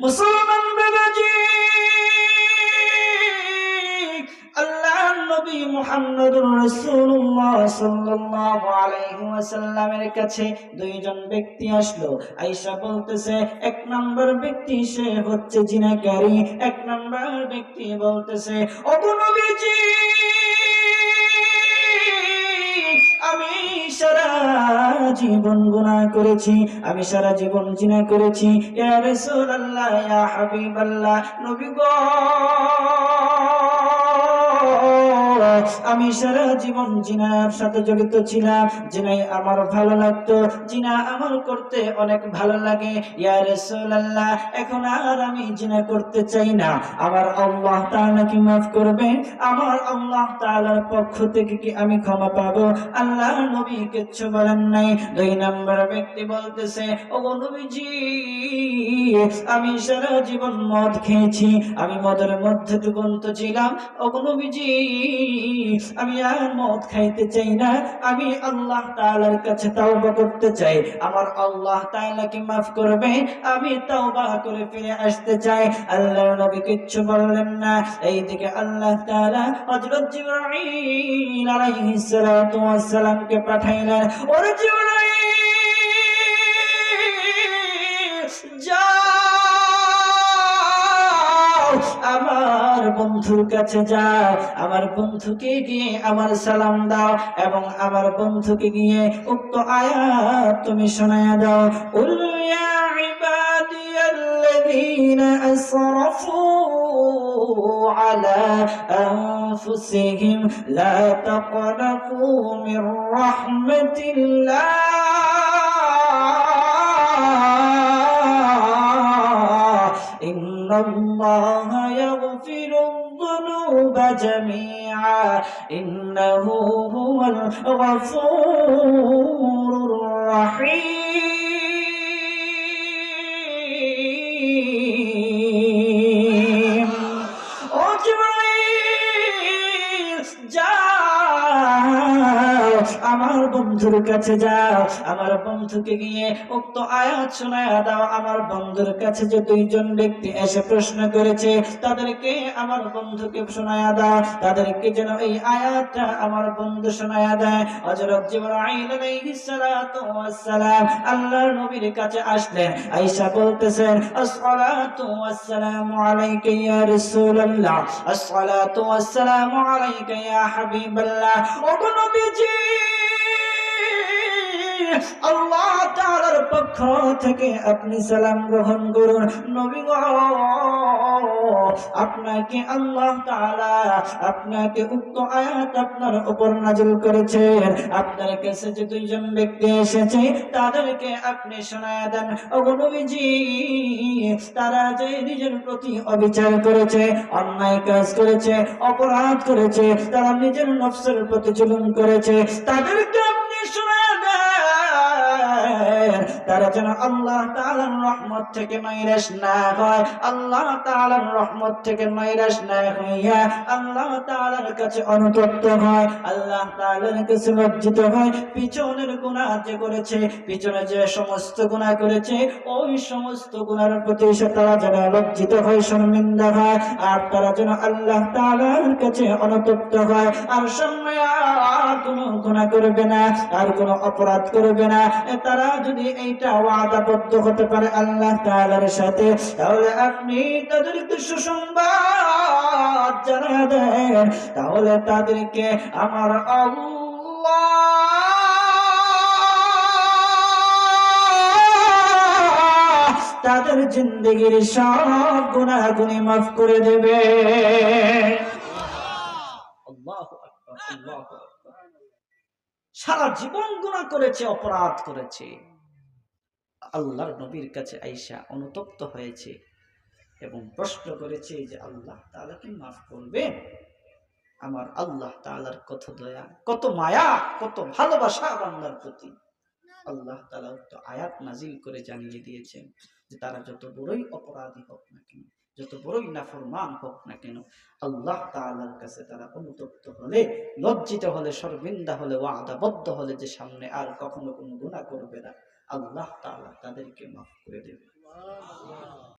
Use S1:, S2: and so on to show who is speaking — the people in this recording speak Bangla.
S1: মুসলমান বাবাজি আল্লাহ দুইজন ব্যক্তি আসলো। আয়েশা বলতেছে, এক নম্বর ব্যক্তি সে হচ্ছে এক নম্বর ব্যক্তি বলতেছে ওগো সারা জীবন গুণা করেছি, আমি সারা জীবন জিনা করেছি। ইয়া রাসূলুল্লাহ, ইয়া হাবিবাল্লাহ, নবী গো। আমি সারা জীবন জিনার সাথে জড়িত ছিলাম, জিনাই আমার ভালো লাগতো, জিনা আমার করতে অনেক ভালো লাগে। ইয়া রাসূলুল্লাহ, এখন আর আমি জিনা করতে চাই না। আমার আল্লাহ তাআলা কি মাফ করবে? আমার আল্লাহ তাআলার পক্ষ থেকে কি আমি ক্ষমা পাবো? আল্লাহ নবী কিচ্ছু বলেন নাই। দুই নম্বর ব্যক্তি বলতেছে, ও নবীজি, আমি সারা জীবন মদ খেয়েছি, আমি মদের মধ্যে ডুবন্ত ছিলাম। ও নবীজি আমি আর মদ খাইতে চাই না। আমি আল্লাহ তালার কাছে তাওবা করতে চাই। আমার আল্লাহ তালাকে মাফ করবে? আমি তাওবা করে ফিরে আসতে চাই। আল্লাহ নবী কিচ্ছু বললেন না। এইদিকে আল্লাহ তালা হজরত জিবরাইল আলাইহিস সালাতু ওয়াস সালামকে পাঠাইলেন। ওরে জিবরাইল! বন্ধুর কাছে যাও আমার বন্ধুকে গিয়ে আমার সালাম দাও এবং আমার বন্ধুকে গিয়ে উক্ত আয়াত তুমি শোনায়া দাও উল ইয়া ইবাদিয়াল্লাযীনা আসরাফু على أنفسهم لا تقنطوا من رحمة الله إن الله يغفر الذنوب جميعا. إنه هو الغفور الرحيم. أجمعين جاء আমার বন্ধুর কাছে যাও, আমার বন্ধুকে গিয়ে উক্ত আয়াত শোনায় দাও। আমার বন্ধুর কাছে যে দুইজন ব্যক্তি এসে প্রশ্ন করেছে, তাদেরকে আমার বন্ধুকে শোনায় দাও। তাদেরকে যেন এই আয়াতটা আমার বন্ধু শোনায় দেয়। হযরত জিবরাইল আলাইহিস আল্লাহর নবীর কাছে আসলেন। আয়েশা বলতেছেন, আসসালাতু ওয়াস সালামু আলাইকা ইয়া রাসূলুল্লাহ, আসসালাতু আলাইকা ইয়া হাবিবাল্লাহ। ওগো নবীজি! আল্লাহ তাআলার পক্ষ থেকে আপনি সালাম গ্রহণ করুন। নবী আপনাকে আল্লাহ আপনাকে উক্ত আয়াত আপনার উপর নাযিল করেছেন আপনার কাছে যে দুইজন ব্যক্তি এসেছে, তাদেরকে আপনি শোনায় দেন। তারা যে নিজের প্রতি অবিচার করেছে, অন্যায় কাজ করেছে, অপরাধ করেছে, তারা নিজের নফসের প্রতি করেছে, তাদেরকে আপনি তারা যেন আল্লাহ তাআলার রহমত থেকে নৈরাশ না হয়, আল্লাহ তাআলার রহমত থেকে নৈরাশ না হইয়া আল্লাহ তাআলার কাছে অনুতপ্ত হয়, আল্লাহ কাছে লজ্জিত হয়, পিছনের গুনাহ যে করেছে, পিছনে যে সমস্ত গুনাহ করেছে, ওই সমস্ত গুনার প্রতি তারা যেন লজ্জিত হয়, শর্মিন্দা হয়, আর তারা যেন আল্লাহ তাআলার কাছে অনুতপ্ত হয়, আর সামনে কোনো গুনাহ করবে না, আর কোনো অপরাধ করবে না। তারা যদি এইটা ওয়াদাবদ্ধ হতে পারে আল্লাহ তাআলার সাথে, তাহলে আপনি তাদেরকে সুসংবাদ জানা দেন। তাহলে তাদেরকে আমার তাদের জিন্দগির সব গুনাহগুনি মাফ করে দেবে। আল্লাহু আল্লাহু সারা জীবন গুনাহ করেছে, অপরাধ করেছে। আল্লাহর নবীর কাছে আইসা অনুতপ্ত হয়েছে এবং প্রশ্ন করেছে যে, আল্লাহ তাআলা কি মাফ করবে আমার আল্লাহ তাআলার কত দয়া, কত মায়া, কত ভালোবাসা বাংলার প্রতি। আল্লাহ তালা তো আয়াত নাজিল করে জানিয়ে দিয়েছেন যে, তারা যত বড়ই অপরাধী হোক না কেন যত বড়ই নাফরমান হোক না কেন, আল্লাহ তালার কাছে তারা অনুতপ্ত হলে, লজ্জিত হলে সর্বিন্দা হলে, ওয়াদাবদ্ধ হলে যে সামনে আর কখনো কোনো গুণা করবে না। আল্লাহ তালা তাদেরকে মাফ করে দেবে।